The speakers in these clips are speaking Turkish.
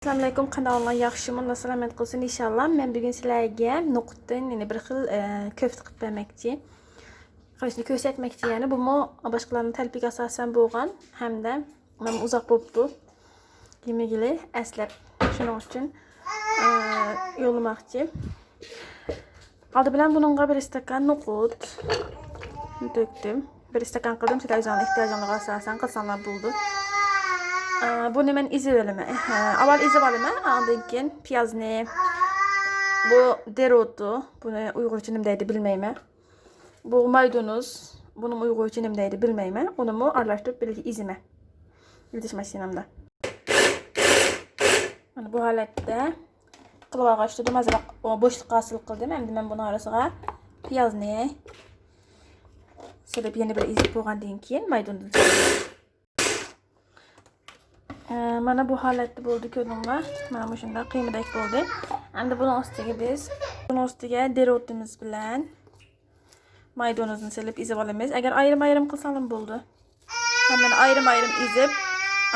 Assalamu alaykum kanalına yaxshimi Allah salomat qilsin inshaalloh. Men bugun sizlarga noqutdan yana bir xil e, köfte qilib bermoqchi. Qilishni ko'rsatmoqchi, ya'ni bu mo boshqalarning talbiga asosan bo'lgan hamda men uzoq bo'libdi. Yemagili aslab shuning uchun e, yo'llamoqchi. Oldi bilan buningga bir stakan noqut döktüm. Bir stakan qildim, sizlar o'zingizning ehtiyojingizga asosan qilsanglar bo'ldi. Ee, Bunu ben izi bölümü. Aval izi bölümü. Ondan keyin piyazni, bu dereotu, bunu Uygurca nimdeydi bilmeyme. Bu maydanoz, bunun Uygurca nimdeydi bilmeyme. Onu mu arlaştırıp birlikte izime. İldiş maşinamda. Yani bu halette kılığa kaçtırdım. Azırak o boşluk asıl kıldım. Hem de ben bunu arasına piyazni, Sırıp yeni bir izi boğandan keyin Ee, mana bu holatda bo'ldi ko'ringlar mana bu shunday qiymidek bo'ldi. Endi buni ostiga biz buni ostiga dereotimiz bilan maydanozni silib ezib olamiz. Agar ayrim ayrim qilsam ham bo'ldi hammani ayrim ayrim ezib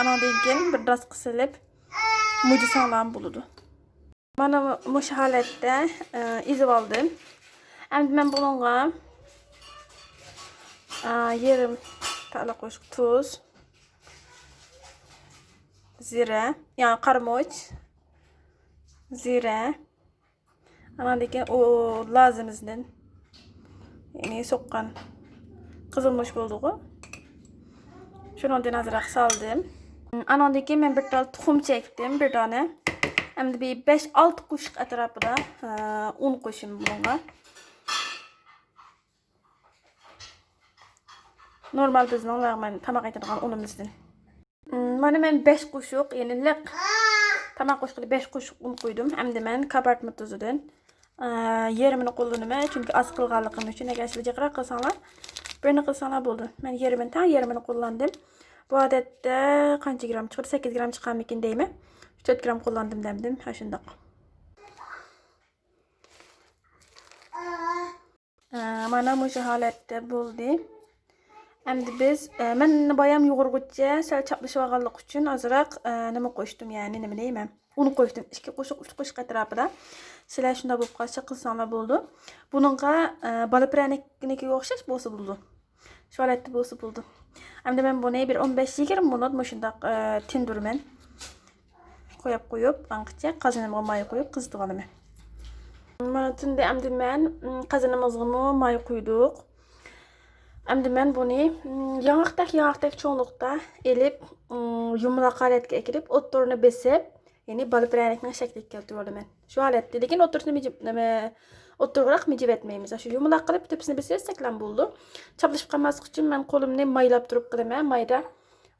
anandan keyin bir dastga silib mujisam ham bo'ladi mana bu holatda ezib oldim. Endi men bunga e, yarim tala qo'shib tuz zira yani qarmoch zira anadaki o lazımızdan yani soqqan qizilmosh bo'ldi ku shundan azroq soldim anandaki men bir tal tuxum chekdim bir dona endi bir 5-6 qo'shiq atrofida un qo'shim bunga normal bizning lag'man tamoq aytadigan unimizdan Mana men 5 qo'shiq, ya'ni liq tamoq qo'shiqli 5 qo'shiq un qo'ydim. Hamda men kabartma tuzidan yerimini qo'llanaman, chunki oz qilganligim uchun agar sizlar jiqroq qilsanglar, birini qilsanglar bo'ldi. Men yerimini tan yerimini qo'llandim. Bu odatda qancha gram chiqadi? 8 gram chiqqanmikin deyman. 4 gram qo'llandim demdim. Ha shundoq. Mana bu holatda bo'ldi. Endi biz e, men bayam yo'g'irg'ucha sal olganlik uchun ozroq e, nima qo'shdim, ya'ni nima deyman? Un qo'shdim. 2 qo'shiq, 3 qo'shiq atrofida. Sizlar shunda bo'lib qolsa qilsanglar bo'ldi. Buningga e, bola praniknikiga o'xshash bo'lsa bo'ldi. Shu holatda bo'lsa bo'ldi. Endi men buni bir 15-20 minut mushundaq tindirman. Qo'yib qo'yib, anqicha qozonimga may qo'yib qizitib olaman. Mana tunda endi men qozonimizga qo'ydik. Endi men buni yong'oqdek yong'oqdek cho'nliqda elib yumaloq holatga kirib o'ttirini besib ya'ni bola pryanikni shakliga keltirib olaman shu holatda lekin o'ttirini nima o'ttirroq mijib etmaymiz shu yumaloq qilib tepsini bessak ham bo'ldi chaplashib qolmaslik uchun men qo'limni maylab turib qilaman mayda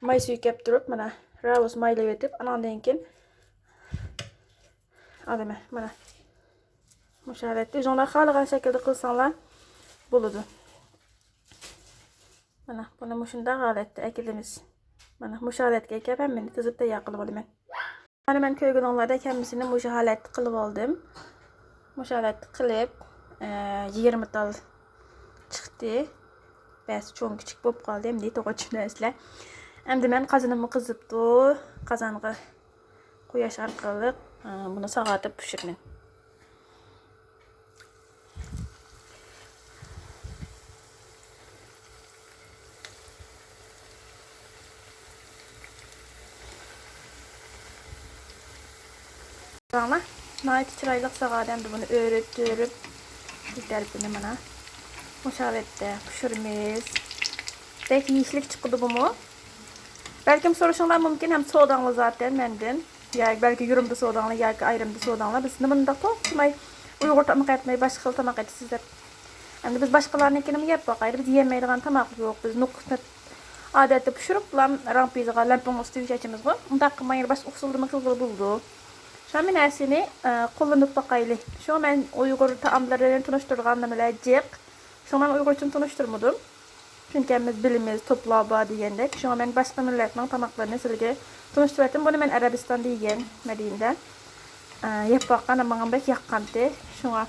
may suykab turib mana ravus maylab etib anandan olaman mana shu holatda o'zinglar xohlagan shaklda qilsanglar bo'ladi Mana buni mushunda holatda akilimiz. Mana mush holatga kelib hammani tizib tayyor qilib olaman. Mana men ko'rganinglarda kammisini mush holatda qilib oldim. Mush holatda qilib, 20 tal chiqdi. Bas cho'ng kichik bo'lib qoldi, endi to'g'ri tushunasizlar. Endi men qozonimni qizibdi. Qozonga quyosh orqali buni sog'atib pishiraman. Ama nait çıraylık sağadem de bunu örüp gider bunu bana. Müşavette pişirimiz. Belki yeşillik çıktı bu mu? Belki soruşunlar mümkün hem soğudanlı zaten menden. Ya belki yorumda soğudanlı ya ayrımda soğudanlı. Biz nımını da toxtumay Uygur tamak etmeyi başka xil tamak etsizler. Endi biz başqalarnikini mi yap bakaydı. Biz yemeydigan tamak yok. Biz nukta adetde pişirip lan rampizaga lampın üstü çeçimiz bu. Undaq qılmayır baş mı qılgılı buldu. Şam näsini kullanıp bakaylı. Şu men Uygur taamlarını tanıştırgan nimeler jiq. Şu men Uygurçun tanıştırmadım. Çünkü biz bilimiz toplaba diyendek. Şu men başka milletning tamaklarını sizlarga tanıştırdım. Bunu men Arabistan degan Medinada. Yap bakkan ama bek yaqqandı. Şuna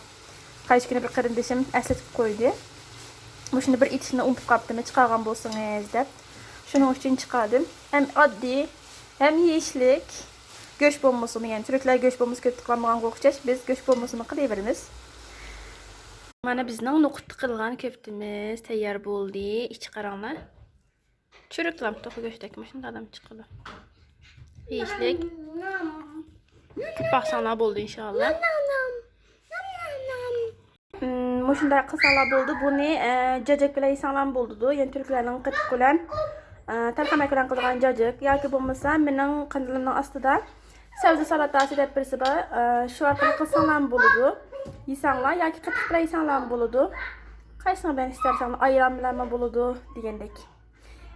qaysi kuni bir qarindishim eslatib qo'ydi. Bu shuni bir itishni unutib qolibdimi, chiqargan bo'lsangiz deb. Shuning uchun chiqardim. Hem oddiy, hem yeşlik. Göç bombasını yani Türkler göç bombası köp tıklanmagan qo'xchash biz göç bombasını qilaveramiz. Mana bizning no'qut qilgan köftimiz tayyor bo'ldi. Ichi qaranglar. Churuklam to'qi go'shtak shunda adam chiqadi. Yeyishlik. Baxsanglar bo'ldi inshaalloh. Hmm, Mushunday qilsanglar bo'ldi. Buni jajak bilan yesanglar bo'ldi. Ya'ni turklarning qatiq bilan tarxamak bilan qilgan jajak yoki bo'lmasa mening qandalimning ostida deb birisi bor. E, Shu orqali qilsanglar bo'ladi. Yesanglar yoki qatiq bilan yesanglar bo'ladi. Qaysini bilan istarsanglar ayran bilanmi bo'ladi degandek.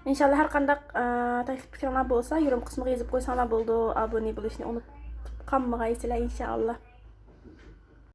Inshaalloh har qanday e, taklif fikringlar bo'lsa, yorum qismiga yozib qo'ysanglar bo'ldi. Abone bo'lishni unutib qolmaysizlar inshaalloh.